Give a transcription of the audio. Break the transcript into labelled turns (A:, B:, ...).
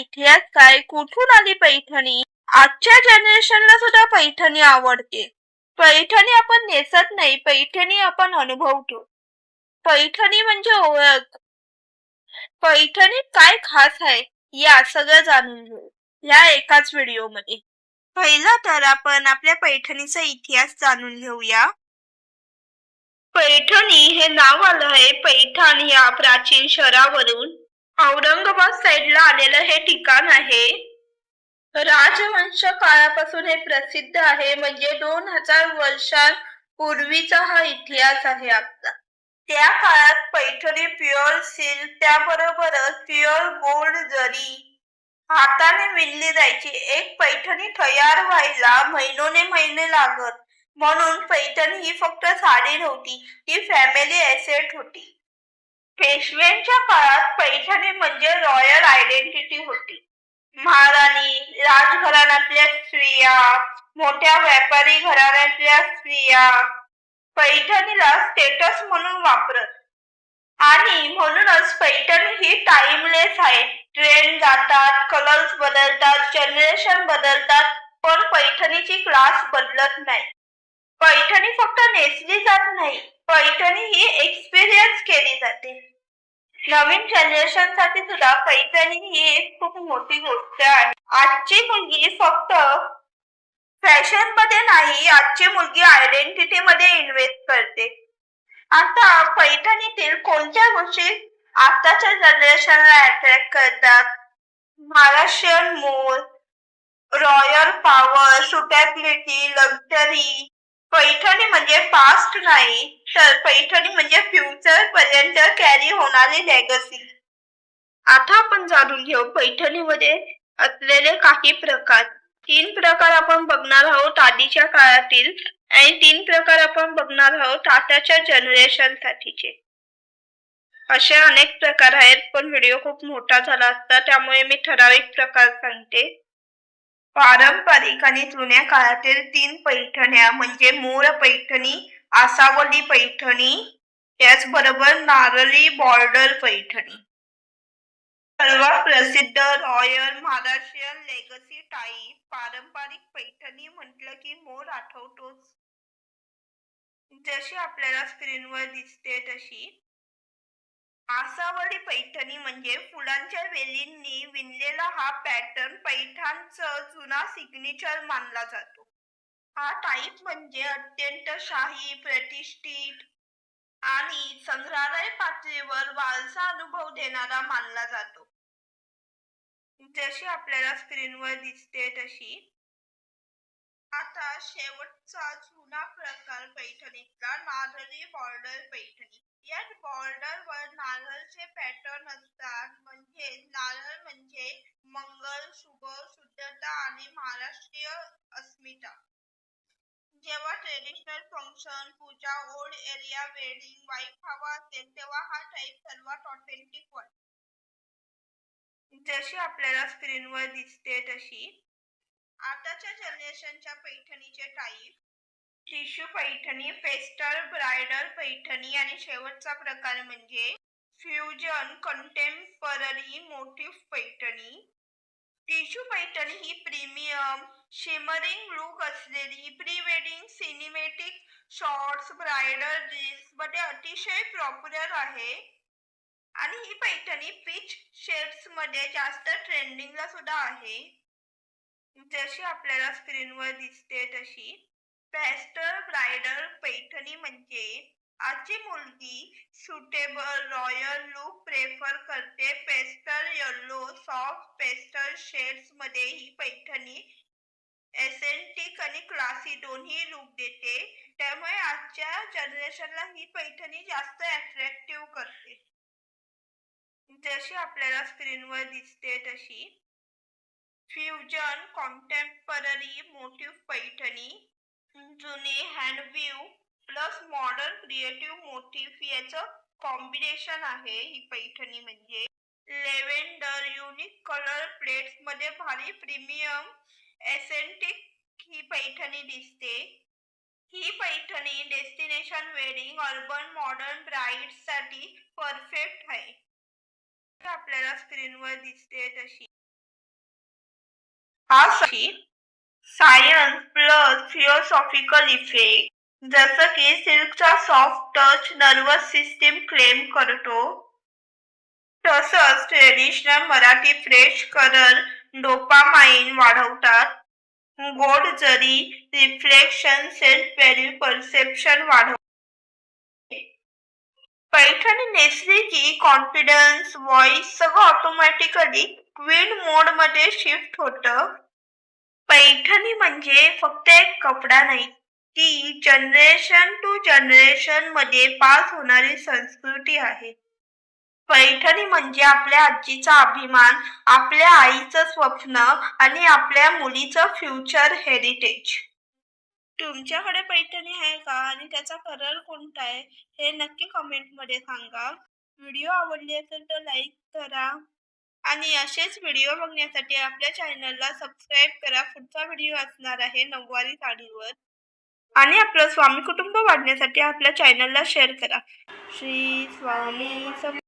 A: इतिहास काय? कुठून आली पैठणी? आजच्या जनरेशनला सुद्धा पैठणी आवडते. पैठणी आपण नेसत नाही पैठणी आपण अनुभवतो. पैठणी म्हणजे ओळख. पैठणी काय खास आहे या सगळं जाणून घेऊ. या एकाच व्हिडिओमध्ये पहिला तर आपण आपल्या पैठणीचा इतिहास जाणून घेऊया. पैठणी हे नाव आलं आहे पैठण या प्राचीन शहरावरून. औरंगाबाद साईडला आलेलं हे ठिकाण आहे. राजवंश काळापासून हे प्रसिद्ध आहे म्हणजे दोन हजार वर्षांपूर्वीचा हा इतिहास आहे आपला. त्या काळात पैठणी प्युअर सिल्क त्याबरोबरच प्युअर गोल्ड जरी हाताने विणली जायची एक पैठणी तयार व्हायला महिनोने महिने लागत. म्हणून पैठणी ही फक्त साडी नव्हती ही फॅमिली एसेट होती. पेशव्यांच्या काळात पैठणी म्हणजे रॉयल आयडेंटिटी होती. महाराणी राजघराण्यातल्या स्त्रिया मोठ्या व्यापारी घराण्यातल्या स्त्रिया पैठणीला स्टेटस म्हणून वापरत. आणि म्हणूनच पैठणी ही टाइमलेस आहे. ट्रेन जातात कलर्स बदलतात जनरेशन बदलतात पण पैठणीची क्लास बदलत नाही. नेसली जात नाही. पैठणी ही एक्सपिरियन्स केली जाते. नवीन जनरेशनसाठी सुद्धा पैठणी ही एक खूप मोठी गोष्ट आहे. आजची मुलगी फक्त फॅशनमध्ये नाही आजची मुलगी आयडेंटिटी मध्ये इन्व्हेस्ट करते. आता पैठणीतील कोणत्या गोष्टी आताच्या जनरेशनला अट्रॅक्ट करतात? महाराष्ट्रीयन मूळ royal power suitability luxury Paithani म्हणजे पास्ट नाही तर पैठणी म्हणजे फ्युचर पर्यंत कॅरी होणारी लेगसी आता आपण जाणून घेऊ पैठणीमध्ये असलेले काही प्रकार. तीन प्रकार आपण बघणार आहोत आधीच्या काळातील आणि तीन प्रकार आपण बघणार आहोत आताच्या जनरेशन साठीचे. असे अनेक प्रकार आहेत पण व्हिडिओ खूप मोठा झाला असता त्यामुळे मी ठराविक प्रकार सांगते. पारंपरिक आणि जुन्या काळातील तीन पैठण्या म्हणजे मोर पैठणी आसावली पैठणी त्याचबरोबर नारळी बॉर्डर पैठणी. सर्वात प्रसिद्ध रॉयल महाराष्ट्रीयन लेगसी टाईप पारंपरिक पैठणी म्हटलं की मोर आठवतोच. जशी आपल्याला स्क्रीनवर दिसते तशी आसावरी पैठणी म्हणजे फुलांच्या वेलींनी विणलेला हा पॅटर्न पैठणचा जुना सिग्नेचर मानला जातो. हा टाईप म्हणजे अत्यंत शाही प्रतिष्ठित आणि संग्रहालय पातळीवर वारसा अनुभव देणारा मानला जातो. जशी आपल्याला स्क्रीनवर दिसते तशी. आता शेवटचा जुना प्रकार पैठणीतला नारळी बॉर्डर पैठणी. यात बॉर्डर वर नारळचे पॅटर्न असतात. म्हणजे नारळ म्हणजे मंगल शुभ शुद्धता आणि महाराष्ट्रीय अस्मिता. जेव्हा traditional function puja old area wedding wife हवा असेल तेव्हा हा टाईप सर्वात ऑथेंटिक वन जशी आपल्याला स्क्रीनवर दिसते तशी. आताच्या जनरेशनच्या पैठणीचे type tissue Paithani festal bridal Paithani आणि शेवटचा प्रकार म्हणजे fusion contemporary motif Paithani. Tissue Paithani ही प्रीमियम शिमरिंग लुक असलेली pre wedding cinematic shorts bridal dress मध्ये अतिशय पॉप्युलर आहे. आणि ही पैठणी पीच शेड्समध्ये जास्त ट्रेंडिंगला सुद्धा आहे. जशी आपल्याला स्क्रीनवर दिसते तशी. पेस्टल ब्रायडल पैठणी म्हणजे आजची मुलगी सुटेबल रॉयल लुक प्रेफर करते. पेस्टल येल्लो सॉफ्ट पेस्टल शेड्समध्ये ही पैठणी एसेंटिक आणि क्लासी दोन्ही लुक देते. त्यामुळे आजच्या जनरेशनला ही पैठणी जास्त अट्रॅक्टिव्ह करते. जशी आपल्याला स्क्रीनवर दिसते तशी. Fusion contemporary motif Paithani. जुने handweave plus modern creative motif याचं कॉम्बिनेशन आहे ही पैठणी म्हणजे. लेव्हेंडर युनिक कलर प्लेट्समध्ये भारी प्रीमियम एसेंटिक ही पैठणी दिसते. ही Paithani destination wedding urban modern ब्राईडसाठी perfect आहे. आपल्याला स्क्रीनवर दिसते तशी. हा सायन्स प्लस फिओसॉफिकल इफेक्ट जसं की सिल्कचा soft touch nervous system calm करतो. तसंच traditional Marathi fresh colour dopamine वाढवतात. गोड जरी रिफ्लेक्शन सेल्फ व्हॅल्यू परसेप्शन वाढव पैठणी नेसली की कॉन्फिडन्स व्हॉइस सगळं ऑटोमॅटिकली क्वीन मोडमध्ये शिफ्ट होतं. पैठणी म्हणजे फक्त एक कपडा नाही ती जनरेशन टू जनरेशनमध्ये पास होणारी संस्कृती आहे. पैठणी म्हणजे आपल्या आजीचा अभिमान आपल्या आईचं स्वप्न आणि आपल्या मुलीचं फ्युचर हेरिटेज तुमच्याकडे पैठणी आहे का आणि त्याचा कलर कोणता आहे हे नक्की कमेंटमध्ये सांगा. व्हिडिओ आवडले असेल तर लाईक करा. आणि असेच व्हिडिओ बघण्यासाठी आपल्या चॅनलला सबस्क्राईब करा. पुढचा व्हिडिओ असणार आहे नऊवारी साडीवर. आणि आपलं स्वामी कुटुंब वाढण्यासाठी आपल्या चॅनलला शेअर करा. श्री स्वामी सम